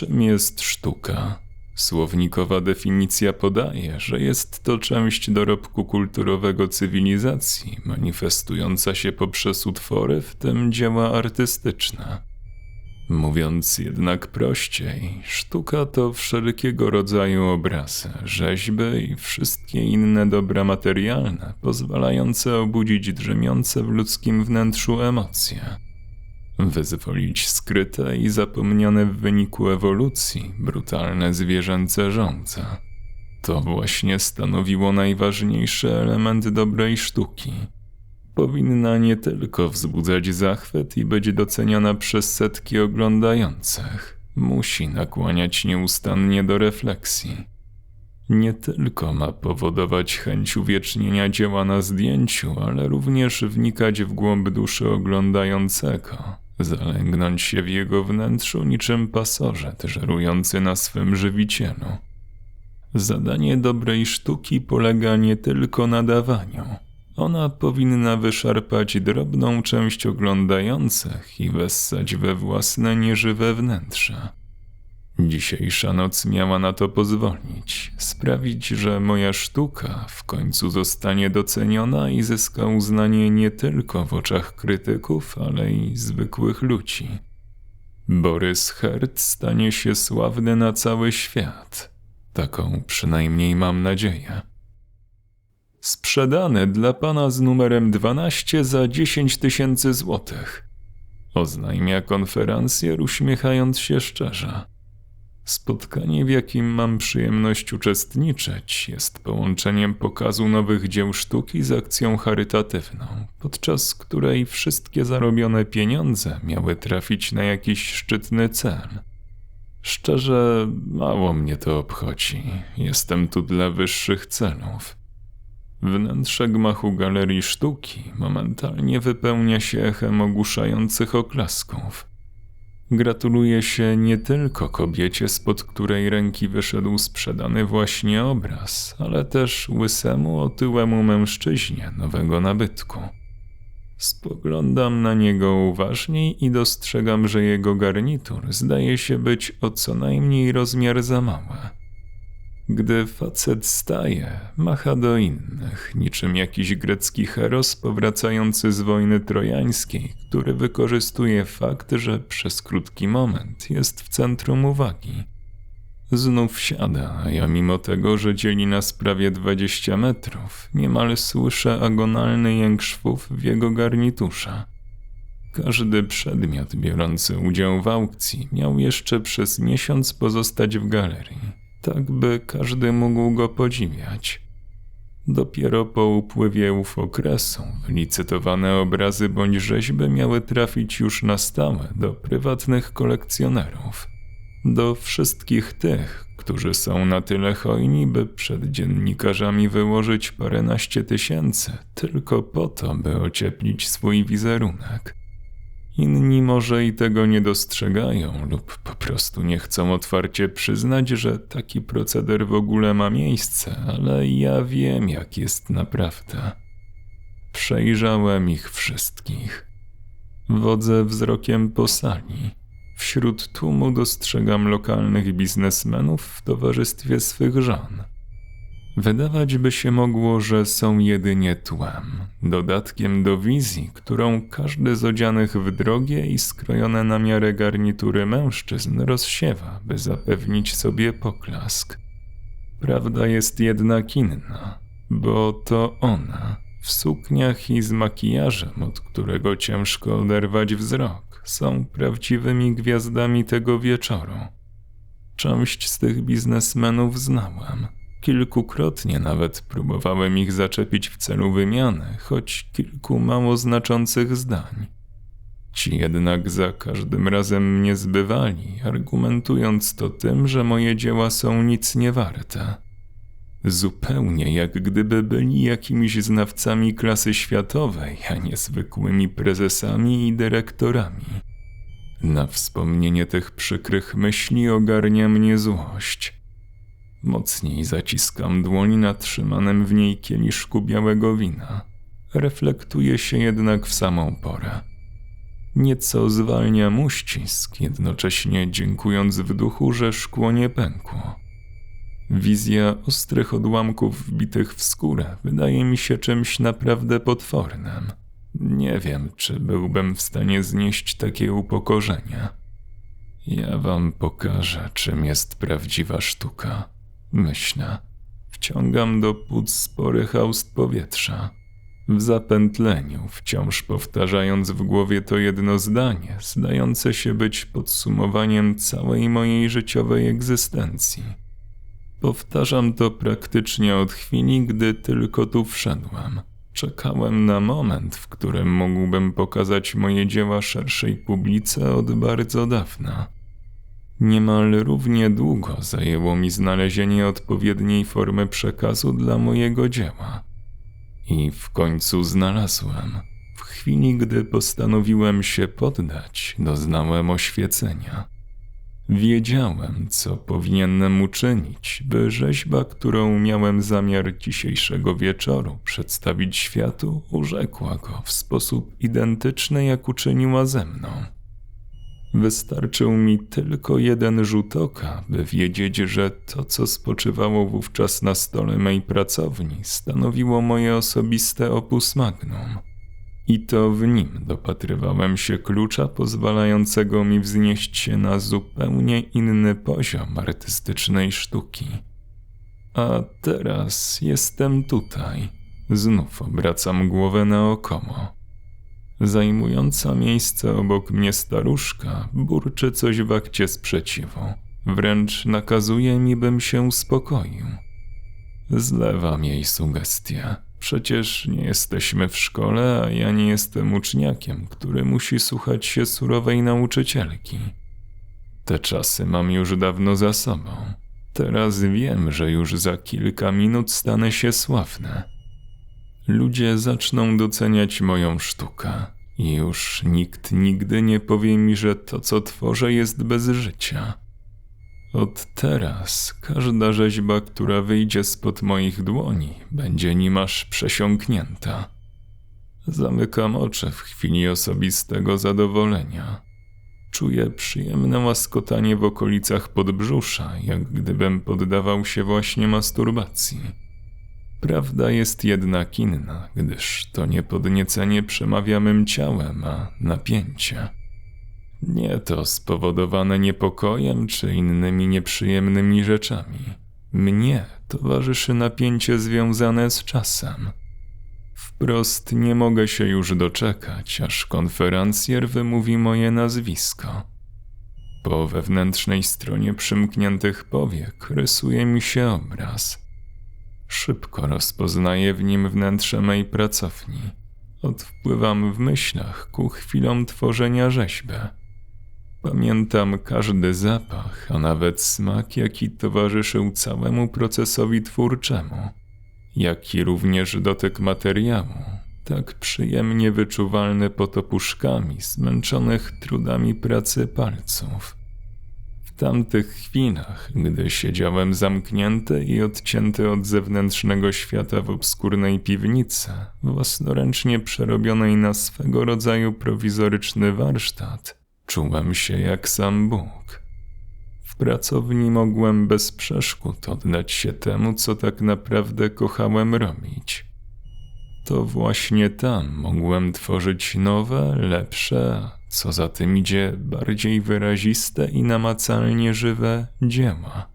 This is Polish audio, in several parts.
Czym jest sztuka? Słownikowa definicja podaje, że jest to część dorobku kulturowego cywilizacji, manifestująca się poprzez utwory, w tym dzieła artystyczne. Mówiąc jednak prościej, sztuka to wszelkiego rodzaju obrazy, rzeźby i wszystkie inne dobra materialne, pozwalające obudzić drzemiące w ludzkim wnętrzu emocje wyzwolić skryte i zapomniane w wyniku ewolucji brutalne zwierzęce żądze. To właśnie stanowiło najważniejszy element dobrej sztuki. Powinna nie tylko wzbudzać zachwyt i być doceniana przez setki oglądających, musi nakłaniać nieustannie do refleksji. Nie tylko ma powodować chęć uwiecznienia dzieła na zdjęciu, ale również wnikać w głąb duszy oglądającego zalęgnąć się w jego wnętrzu niczym pasożet żerujący na swym żywicielu. Zadanie dobrej sztuki polega nie tylko na dawaniu. Ona powinna wyszarpać drobną część oglądających i wessać we własne nieżywe wnętrze. Dzisiejsza noc miała na to pozwolić, sprawić, że moja sztuka w końcu zostanie doceniona i zyska uznanie nie tylko w oczach krytyków, ale i zwykłych ludzi. Borys Hert stanie się sławny na cały świat. Taką przynajmniej mam nadzieję. Sprzedane dla pana z numerem 12 za 10 tysięcy złotych. Oznajmia konferencjer uśmiechając się szczerze. Spotkanie, w jakim mam przyjemność uczestniczyć, jest połączeniem pokazu nowych dzieł sztuki z akcją charytatywną, podczas której wszystkie zarobione pieniądze miały trafić na jakiś szczytny cel. Szczerze, mało mnie to obchodzi. Jestem tu dla wyższych celów. Wnętrze gmachu galerii sztuki momentalnie wypełnia się echem ogłuszających oklasków. Gratuluje się nie tylko kobiecie, spod której ręki wyszedł sprzedany właśnie obraz, ale też łysemu, otyłemu mężczyźnie nowego nabytku. Spoglądam na niego uważniej i dostrzegam, że jego garnitur zdaje się być o co najmniej rozmiar za mały. Gdy facet staje, macha do innych, niczym jakiś grecki heros powracający z wojny trojańskiej, który wykorzystuje fakt, że przez krótki moment jest w centrum uwagi. Znów siada, a ja mimo tego, że dzieli nas prawie 20 metrów, niemal słyszę agonalny jęk szwów w jego garniturze. Każdy przedmiot biorący udział w aukcji miał jeszcze przez miesiąc pozostać w galerii tak by każdy mógł go podziwiać. Dopiero po upływie ów okresu licytowane obrazy bądź rzeźby miały trafić już na stałe do prywatnych kolekcjonerów, do wszystkich tych, którzy są na tyle hojni, by przed dziennikarzami wyłożyć paręnaście tysięcy tylko po to, by ocieplić swój wizerunek. Inni może i tego nie dostrzegają lub po prostu nie chcą otwarcie przyznać, że taki proceder w ogóle ma miejsce, ale ja wiem, jak jest naprawdę. Przejrzałem ich wszystkich. Wodzę wzrokiem po sali. Wśród tłumu dostrzegam lokalnych biznesmenów w towarzystwie swych żon. Wydawać by się mogło, że są jedynie tłem, dodatkiem do wizji, którą każdy z odzianych w drogie i skrojone na miarę garnitury mężczyzn rozsiewa, by zapewnić sobie poklask. Prawda jest jednak inna, bo to ona, w sukniach i z makijażem, od którego ciężko oderwać wzrok, są prawdziwymi gwiazdami tego wieczoru. Część z tych biznesmenów znałem – Kilkukrotnie nawet próbowałem ich zaczepić w celu wymiany, choć kilku mało znaczących zdań. Ci jednak za każdym razem mnie zbywali, argumentując to tym, że moje dzieła są nic nie warte. Zupełnie jak gdyby byli jakimiś znawcami klasy światowej, a nie zwykłymi prezesami i dyrektorami. Na wspomnienie tych przykrych myśli ogarnia mnie złość. Mocniej zaciskam dłoń na trzymanym w niej kieliszku białego wina. Reflektuje się jednak w samą porę. Nieco zwalniam uścisk, jednocześnie dziękując w duchu, że szkło nie pękło. Wizja ostrych odłamków wbitych w skórę wydaje mi się czymś naprawdę potwornym. Nie wiem, czy byłbym w stanie znieść takie upokorzenie. Ja wam pokażę, czym jest prawdziwa sztuka. Myślę. Wciągam do płuc spory haust powietrza. W zapętleniu, wciąż powtarzając w głowie to jedno zdanie, zdające się być podsumowaniem całej mojej życiowej egzystencji. Powtarzam to praktycznie od chwili, gdy tylko tu wszedłem. Czekałem na moment, w którym mógłbym pokazać moje dzieła szerszej publice od bardzo dawna. Niemal równie długo zajęło mi znalezienie odpowiedniej formy przekazu dla mojego dzieła. I w końcu znalazłem. W chwili, gdy postanowiłem się poddać, doznałem oświecenia. Wiedziałem, co powinienem uczynić, by rzeźba, którą miałem zamiar dzisiejszego wieczoru przedstawić światu, urzekła go w sposób identyczny, jak uczyniła ze mną. Wystarczył mi tylko jeden rzut oka, by wiedzieć, że to, co spoczywało wówczas na stole mej pracowni, stanowiło moje osobiste opus magnum. I to w nim dopatrywałem się klucza pozwalającego mi wznieść się na zupełnie inny poziom artystycznej sztuki. A teraz jestem tutaj. Znów obracam głowę naokoło. Zajmująca miejsce obok mnie staruszka burczy coś w akcie sprzeciwu. Wręcz nakazuje mi, bym się uspokoił. Zlewam jej sugestie. Przecież nie jesteśmy w szkole, a ja nie jestem uczniakiem, który musi słuchać się surowej nauczycielki. Te czasy mam już dawno za sobą. Teraz wiem, że już za kilka minut stanę się sławny. Ludzie zaczną doceniać moją sztukę i już nikt nigdy nie powie mi, że to, co tworzę, jest bez życia. Od teraz każda rzeźba, która wyjdzie spod moich dłoni, będzie nimaż przesiąknięta. Zamykam oczy w chwili osobistego zadowolenia. Czuję przyjemne łaskotanie w okolicach podbrzusza, jak gdybym poddawał się właśnie masturbacji. Prawda jest jednak inna, gdyż to nie podniecenie przemawia mym ciałem, a napięcie. Nie to spowodowane niepokojem czy innymi nieprzyjemnymi rzeczami. Mnie towarzyszy napięcie związane z czasem. Wprost nie mogę się już doczekać, aż konferencjer wymówi moje nazwisko. Po wewnętrznej stronie przymkniętych powiek rysuje mi się obraz. Szybko rozpoznaję w nim wnętrze mej pracowni. Odpływam w myślach ku chwilom tworzenia rzeźby. Pamiętam każdy zapach, a nawet smak, jaki towarzyszył całemu procesowi twórczemu, jak i również dotyk materiału, tak przyjemnie wyczuwalny pod opuszkami zmęczonych trudami pracy palców. Tamtych chwilach, gdy siedziałem zamknięty i odcięty od zewnętrznego świata w obskurnej piwnicy, własnoręcznie przerobionej na swego rodzaju prowizoryczny warsztat, Czułem się jak sam Bóg. W pracowni mogłem bez przeszkód oddać się temu, co tak naprawdę kochałem robić. To właśnie tam mogłem tworzyć nowe, lepsze, co za tym idzie, bardziej wyraziste i namacalnie żywe dzieła.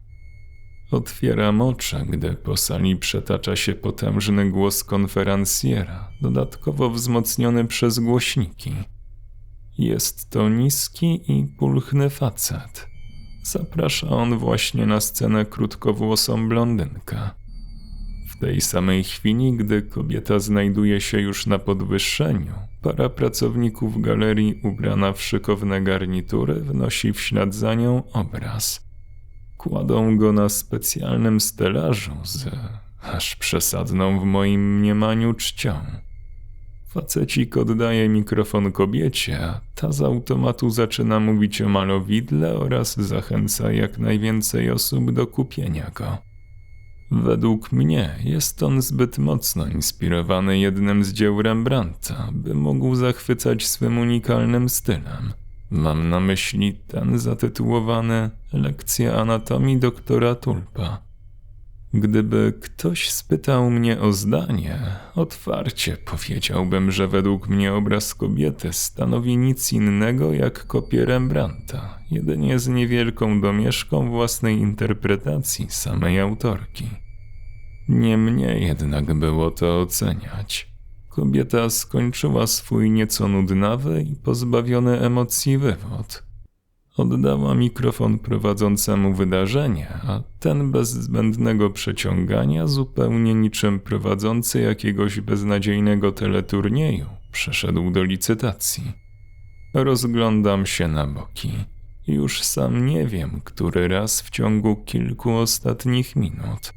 Otwieram oczy, gdy po sali przetacza się potężny głos konferencjera, dodatkowo wzmocniony przez głośniki. Jest to niski i pulchny facet. Zaprasza on właśnie na scenę krótkowłosą blondynkę. W tej samej chwili, gdy kobieta znajduje się już na podwyższeniu, para pracowników galerii ubrana w szykowne garnitury wnosi w ślad za nią obraz. Kładą go na specjalnym stelażu z aż przesadną w moim mniemaniu czcią. Facecik oddaje mikrofon kobiecie, a ta z automatu zaczyna mówić o malowidle oraz zachęca jak najwięcej osób do kupienia go. Według mnie jest on zbyt mocno inspirowany jednym z dzieł Rembrandta, by mógł zachwycać swym unikalnym stylem. Mam na myśli ten zatytułowany Lekcja anatomii doktora Tulpa. Gdyby ktoś spytał mnie o zdanie, otwarcie powiedziałbym, że według mnie obraz kobiety stanowi nic innego jak kopię Rembrandta, jedynie z niewielką domieszką własnej interpretacji samej autorki. Nie mnie jednak było to oceniać. Kobieta skończyła swój nieco nudnawy i pozbawiony emocji wywód. Oddała mikrofon prowadzącemu wydarzenie, a ten bez zbędnego przeciągania, zupełnie niczym prowadzący jakiegoś beznadziejnego teleturnieju, przeszedł do licytacji. Rozglądam się na boki. Już sam nie wiem, który raz w ciągu kilku ostatnich minut.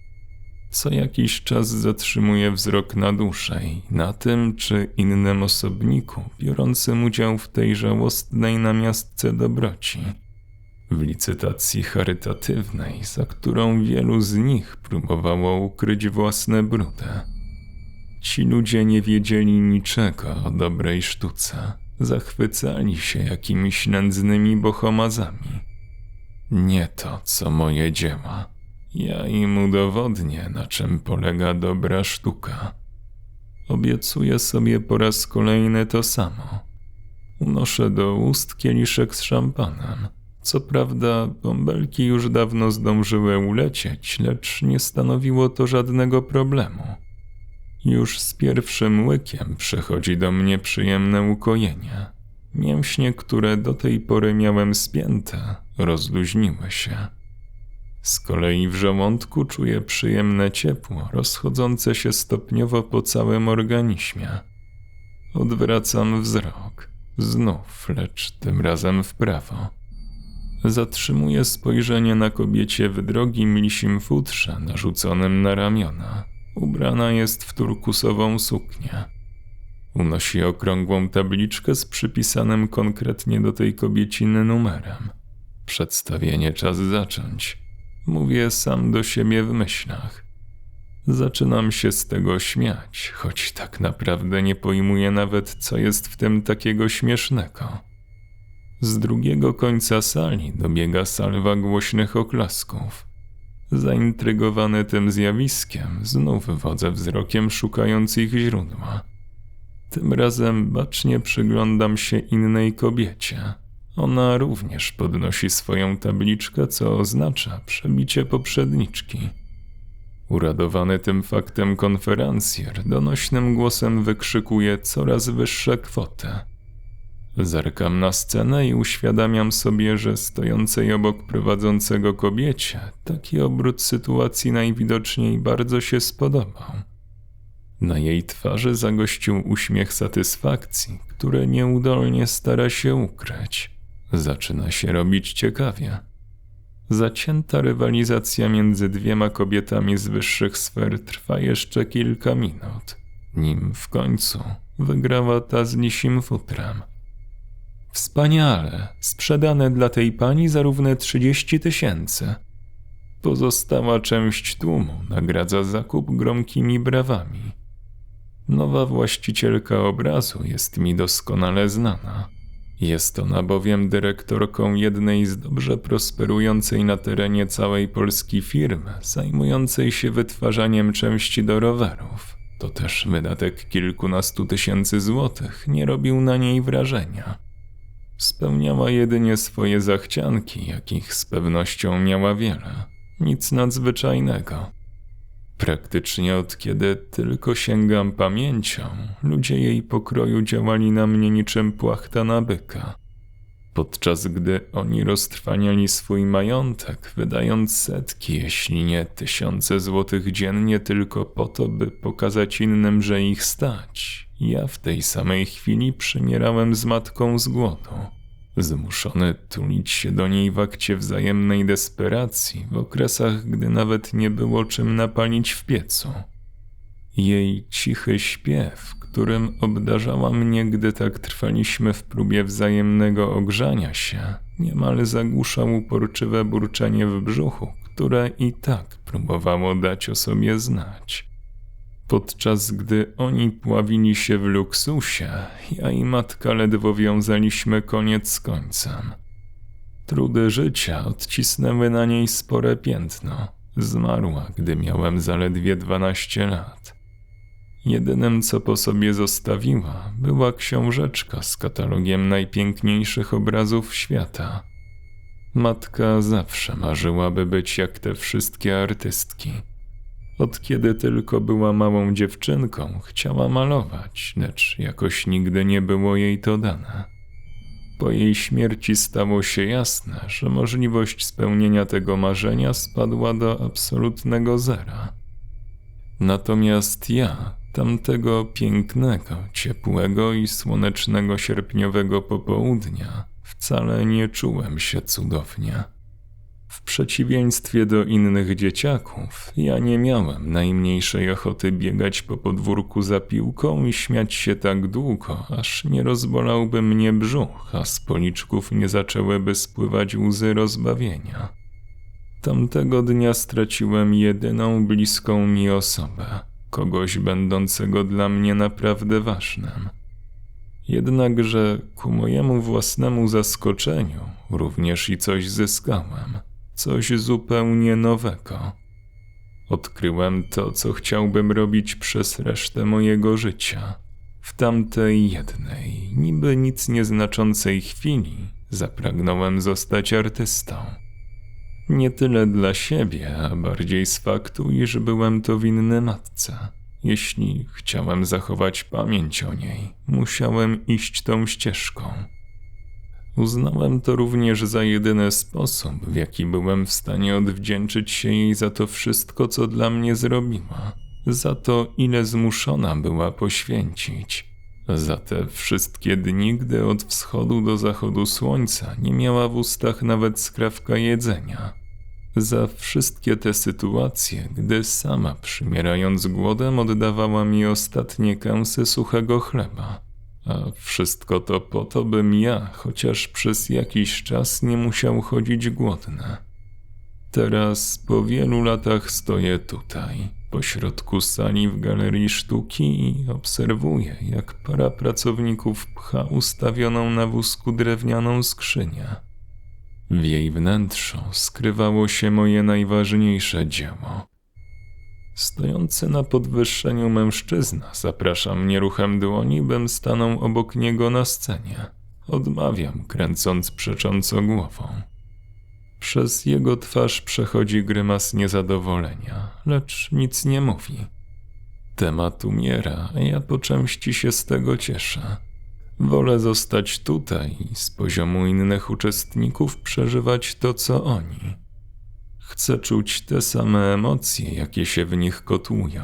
Co jakiś czas zatrzymuję wzrok na dłużej, na tym czy innym osobniku biorącym udział w tej żałosnej namiastce dobroci. W licytacji charytatywnej, za którą wielu z nich próbowało ukryć własne brudy. Ci ludzie nie wiedzieli niczego o dobrej sztuce, zachwycali się jakimiś nędznymi bohomazami. Nie to, co moje dzieła ja im udowodnię, na czym polega dobra sztuka. Obiecuję sobie po raz kolejny to samo. Unoszę do ust kieliszek z szampanem. Co prawda, bąbelki już dawno zdążyły ulecieć, lecz nie stanowiło to żadnego problemu. Już z pierwszym łykiem przychodzi do mnie przyjemne ukojenie. Mięśnie, które do tej pory miałem spięte, rozluźniły się. Z kolei w żołądku czuję przyjemne ciepło, rozchodzące się stopniowo po całym organizmie. Odwracam wzrok, znów, lecz tym razem w prawo. Zatrzymuję spojrzenie na kobiecie w drogim lisim futrze narzuconym na ramiona. Ubrana jest w turkusową suknię. Unosi okrągłą tabliczkę z przypisanym konkretnie do tej kobieciny numerem. Przedstawienie czas zacząć. Mówię sam do siebie w myślach. Zaczynam się z tego śmiać, choć tak naprawdę nie pojmuję nawet, co jest w tym takiego śmiesznego. Z drugiego końca sali dobiega salwa głośnych oklasków. Zaintrygowany tym zjawiskiem, znów wodzę wzrokiem szukając ich źródła. Tym razem bacznie przyglądam się innej kobiecie ona również podnosi swoją tabliczkę, co oznacza przebicie poprzedniczki. Uradowany tym faktem konferencjer donośnym głosem wykrzykuje coraz wyższe kwoty. Zerkam na scenę i uświadamiam sobie, że stojącej obok prowadzącego kobiecie taki obrót sytuacji najwidoczniej bardzo się spodobał. Na jej twarzy zagościł uśmiech satysfakcji, który nieudolnie stara się ukryć. Zaczyna się robić ciekawie. Zacięta rywalizacja między dwiema kobietami z wyższych sfer trwa jeszcze kilka minut, nim w końcu wygrała ta z nisim futrem. Wspaniale, sprzedane dla tej pani za równe 30 tysięcy. Pozostała część tłumu nagradza zakup gromkimi brawami. Nowa właścicielka obrazu jest mi doskonale znana. Jest ona bowiem dyrektorką jednej z dobrze prosperującej na terenie całej Polski firmy, zajmującej się wytwarzaniem części do rowerów. To też wydatek kilkunastu tysięcy złotych nie robił na niej wrażenia. Spełniała jedynie swoje zachcianki, jakich z pewnością miała wiele. Nic nadzwyczajnego. Praktycznie od kiedy tylko sięgam pamięcią, ludzie jej pokroju działali na mnie niczym płachta na byka. Podczas gdy oni roztrwaniali swój majątek, wydając setki, jeśli nie tysiące złotych dziennie tylko po to, by pokazać innym, że ich stać, ja w tej samej chwili przymierałem z matką z głodu zmuszony tulić się do niej w akcie wzajemnej desperacji, w okresach, gdy nawet nie było czym napalić w piecu. Jej cichy śpiew, którym obdarzała mnie, gdy tak trwaliśmy w próbie wzajemnego ogrzania się, niemal zagłuszał uporczywe burczenie w brzuchu, które i tak próbowało dać o sobie znać. Podczas gdy oni pławili się w luksusie, ja i matka ledwo wiązaliśmy koniec z końcem. Trudy życia odcisnęły na niej spore piętno. Zmarła, gdy miałem zaledwie 12 lat. Jedynym, co po sobie zostawiła, była książeczka z katalogiem najpiękniejszych obrazów świata. Matka zawsze marzyła, by być jak te wszystkie artystki. Od kiedy tylko była małą dziewczynką, chciała malować, lecz jakoś nigdy nie było jej to dane. Po jej śmierci stało się jasne, że możliwość spełnienia tego marzenia spadła do absolutnego zera. Natomiast ja, tamtego pięknego, ciepłego i słonecznego sierpniowego popołudnia, wcale nie czułem się cudownie. W przeciwieństwie do innych dzieciaków, ja nie miałem najmniejszej ochoty biegać po podwórku za piłką i śmiać się tak długo, aż nie rozbolałby mnie brzuch, a z policzków nie zaczęłyby spływać łzy rozbawienia. Tamtego dnia straciłem jedyną bliską mi osobę, kogoś będącego dla mnie naprawdę ważnym. Jednakże ku mojemu własnemu zaskoczeniu również i coś zyskałem, coś zupełnie nowego. Odkryłem to, co chciałbym robić przez resztę mojego życia. W tamtej jednej, niby nic nieznaczącej chwili, zapragnąłem zostać artystą. Nie tyle dla siebie, a bardziej z faktu, iż byłem to winny matce. Jeśli chciałem zachować pamięć o niej, musiałem iść tą ścieżką. Uznałem to również za jedyny sposób, w jaki byłem w stanie odwdzięczyć się jej za to wszystko, co dla mnie zrobiła, za to, ile zmuszona była poświęcić, za te wszystkie dni, gdy od wschodu do zachodu słońca nie miała w ustach nawet skrawka jedzenia. Za wszystkie te sytuacje, gdy sama przymierając głodem oddawała mi ostatnie kęsy suchego chleba. A wszystko to po to, bym ja, chociaż przez jakiś czas nie musiał chodzić głodny. Teraz po wielu latach stoję tutaj, pośrodku sali w galerii sztuki i obserwuję, jak para pracowników pcha ustawioną na wózku drewnianą skrzynię. W jej wnętrzu skrywało się moje najważniejsze dzieło. Stojący na podwyższeniu mężczyzna zaprasza mnie ruchem dłoni, bym stanął obok niego na scenie. Odmawiam, kręcąc przecząco głową. Przez jego twarz przechodzi grymas niezadowolenia, lecz nic nie mówi. Temat umiera, a ja po części się z tego cieszę. Wolę zostać tutaj i z poziomu innych uczestników przeżywać to, co oni. Chcę czuć te same emocje, jakie się w nich kotłują.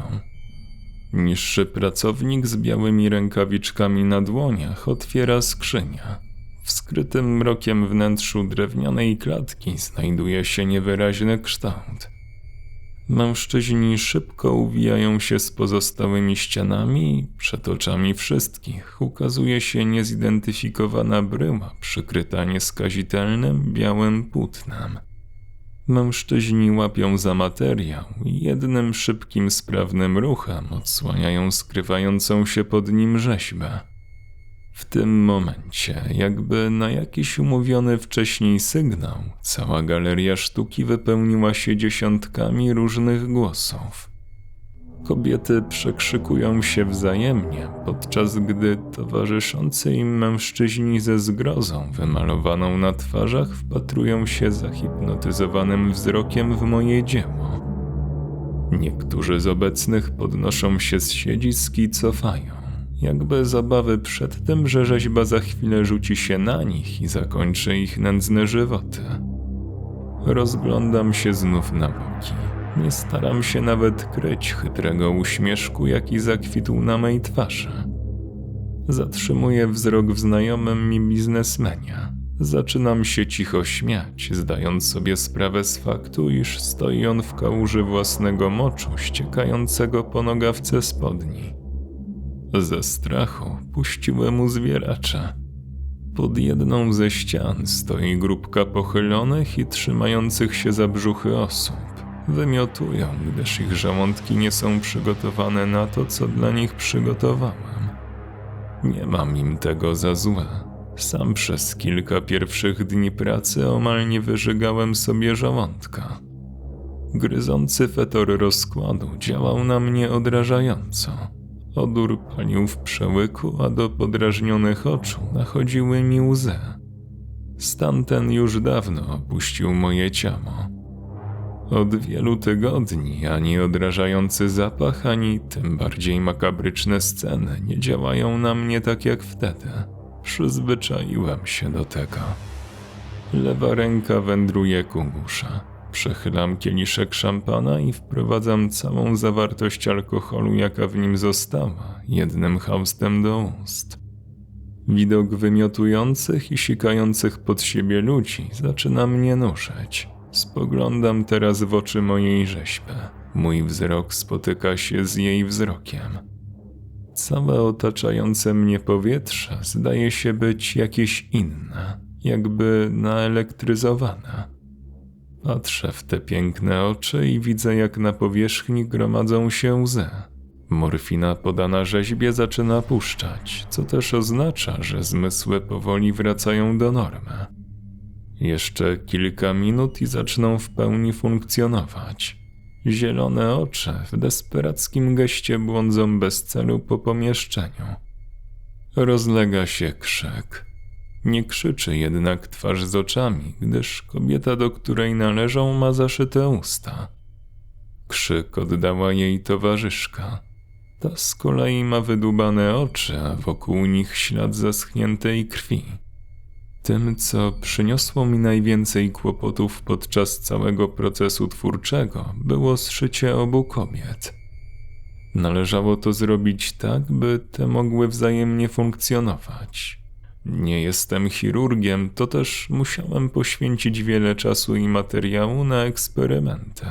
Niższy pracownik z białymi rękawiczkami na dłoniach otwiera skrzynia. W skrytym mrokiem wnętrzu drewnianej klatki znajduje się niewyraźny kształt. Mężczyźni szybko uwijają się z pozostałymi ścianami i przed oczami wszystkich ukazuje się niezidentyfikowana bryła przykryta nieskazitelnym białym płótnem. Mężczyźni łapią za materiał i jednym szybkim, sprawnym ruchem odsłaniają skrywającą się pod nim rzeźbę. W tym momencie, jakby na jakiś umówiony wcześniej sygnał, cała galeria sztuki wypełniła się dziesiątkami różnych głosów. Kobiety przekrzykują się wzajemnie, podczas gdy towarzyszący im mężczyźni ze zgrozą wymalowaną na twarzach wpatrują się zahipnotyzowanym wzrokiem w moje dzieło. Niektórzy z obecnych podnoszą się z siedzisk i cofają jakby zabawy przed tym, że rzeźba za chwilę rzuci się na nich i zakończy ich nędzne żywoty. Rozglądam się znów na boki. Nie staram się nawet kryć chytrego uśmieszku, jaki zakwitł na mej twarzy. Zatrzymuję wzrok w znajomym mi biznesmenie. Zaczynam się cicho śmiać, zdając sobie sprawę z faktu, iż stoi on w kałuży własnego moczu ściekającego po nogawce spodni. Ze strachu puściłem mu zwieracza. Pod jedną ze ścian stoi grupka pochylonych i trzymających się za brzuchy osób. Wymiotują, gdyż ich żołądki nie są przygotowane na to, co dla nich przygotowałem. Nie mam im tego za złe. Sam przez kilka pierwszych dni pracy omal nie wyżygałem sobie żołądka. Gryzący fetor rozkładu działał na mnie odrażająco. Odór palił w przełyku, a do podrażnionych oczu nachodziły mi łzy. Stan ten już dawno opuścił moje ciało. Od wielu tygodni ani odrażający zapach, ani tym bardziej makabryczne sceny nie działają na mnie tak jak wtedy. Przyzwyczaiłem się do tego. Lewa ręka wędruje ku górze. Przechylam kieliszek szampana i wprowadzam całą zawartość alkoholu, jaka w nim została, jednym haustem do ust. Widok wymiotujących i sikających pod siebie ludzi zaczyna mnie nużyć. Spoglądam teraz w oczy mojej rzeźby. Mój wzrok spotyka się z jej wzrokiem. Całe otaczające mnie powietrze zdaje się być jakieś inne, jakby naelektryzowane. Patrzę w te piękne oczy i widzę, jak na powierzchni gromadzą się łzy. Morfina podana rzeźbie zaczyna puszczać, co też oznacza, że zmysły powoli wracają do normy. Jeszcze kilka minut i zaczną w pełni funkcjonować. Zielone oczy w desperackim geście błądzą bez celu po pomieszczeniu. Rozlega się krzyk. Nie krzyczy jednak twarz z oczami, gdyż kobieta, do której należą, ma zaszyte usta. Krzyk oddała jej towarzyszka. Ta z kolei ma wydubane oczy, a wokół nich ślad zaschniętej krwi. Tym, co przyniosło mi najwięcej kłopotów podczas całego procesu twórczego, było zszycie obu kobiet. Należało to zrobić tak, by te mogły wzajemnie funkcjonować. Nie jestem chirurgiem, to też musiałem poświęcić wiele czasu i materiału na eksperymenty.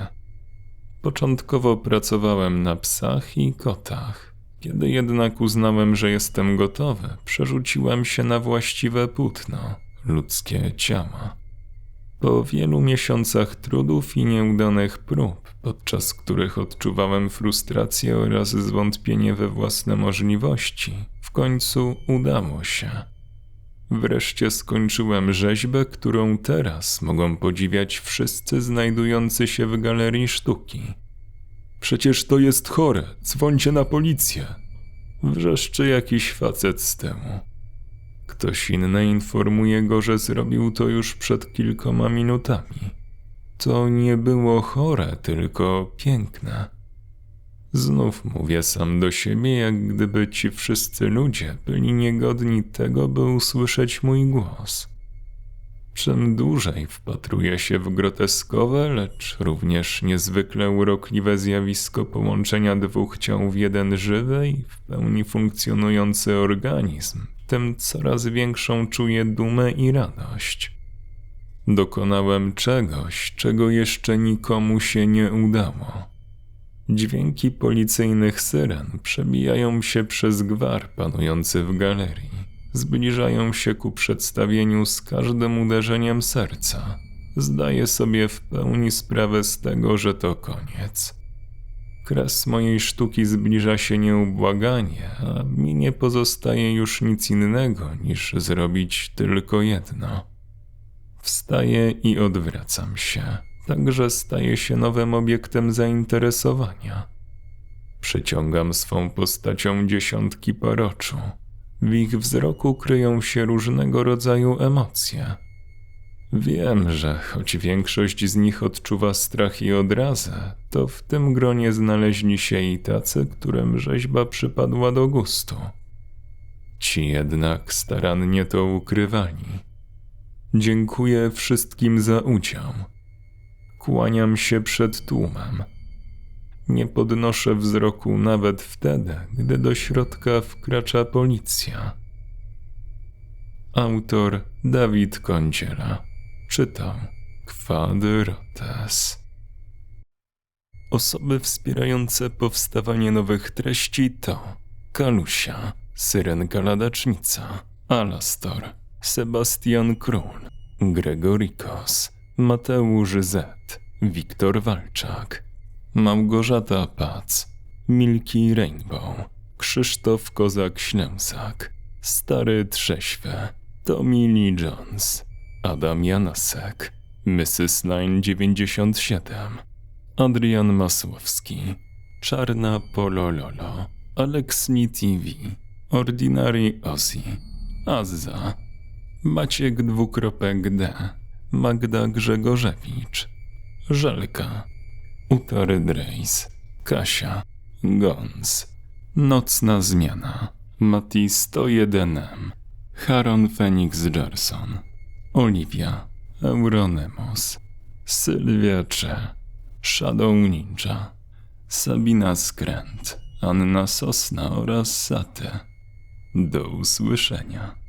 Początkowo pracowałem na psach i kotach. Kiedy jednak uznałem, że jestem gotowy, przerzuciłem się na właściwe płótno ludzkie ciała. Po wielu miesiącach trudów i nieudanych prób, podczas których odczuwałem frustrację oraz zwątpienie we własne możliwości, w końcu udało się. Wreszcie skończyłem rzeźbę, którą teraz mogą podziwiać wszyscy znajdujący się w galerii sztuki. Przecież to jest chore, dzwońcie na policję. Wrzeszczy jakiś facet z tyłu. Ktoś inny informuje go, że zrobił to już przed kilkoma minutami. To nie było chore, tylko piękne. Znów mówię sam do siebie, jak gdyby ci wszyscy ludzie byli niegodni tego, by usłyszeć mój głos. Czym dłużej wpatruję się w groteskowe, lecz również niezwykle urokliwe zjawisko połączenia dwóch ciał w jeden żywy i w pełni funkcjonujący organizm, tym coraz większą czuję dumę i radość. Dokonałem czegoś, czego jeszcze nikomu się nie udało. Dźwięki policyjnych syren przebijają się przez gwar panujący w galerii. Zbliżają się ku przedstawieniu z każdym uderzeniem serca. Zdaję sobie w pełni sprawę z tego, że to koniec. Kres mojej sztuki zbliża się nieubłaganie, a mi nie pozostaje już nic innego niż zrobić tylko jedno. Wstaję i odwracam się, także staję się nowym obiektem zainteresowania. Przyciągam swą postacią dziesiątki par oczu. W ich wzroku kryją się różnego rodzaju emocje. Wiem, że choć większość z nich odczuwa strach i odrazę, to w tym gronie znaleźli się i tacy, którym rzeźba przypadła do gustu. Ci jednak starannie to ukrywali. Dziękuję wszystkim za udział. Kłaniam się przed tłumem. Nie podnoszę wzroku nawet wtedy, gdy do środka wkracza policja. Autor Dawid Kądziela czytał Quadrotes. Osoby wspierające powstawanie nowych treści to Kalusia, Syrenka Ladacznica, Alastor, Sebastian Król, Gregorikos, Mateusz Z, Wiktor Walczak, Małgorzata Pac, Milki Rainbow, Krzysztof Kozak-Ślęsak, Stary Trześwe, Tommy Lee Jones, Adam Janasek, Mrs. Line 97, Adrian Masłowski, Czarna Polololo, Alexni TV, Ordinary Ozzy, Azza, Maciek dwukropek D, Magda Grzegorzewicz, Żelka, Utary Drejs, Kasia, Gons, Nocna Zmiana, Mati 101M, Haron Phoenix Gerson, Oliwia, Euronemos, Sylwia Cze, Shadow Ninja, Sabina Skręt, Anna Sosna oraz Sate. Do usłyszenia.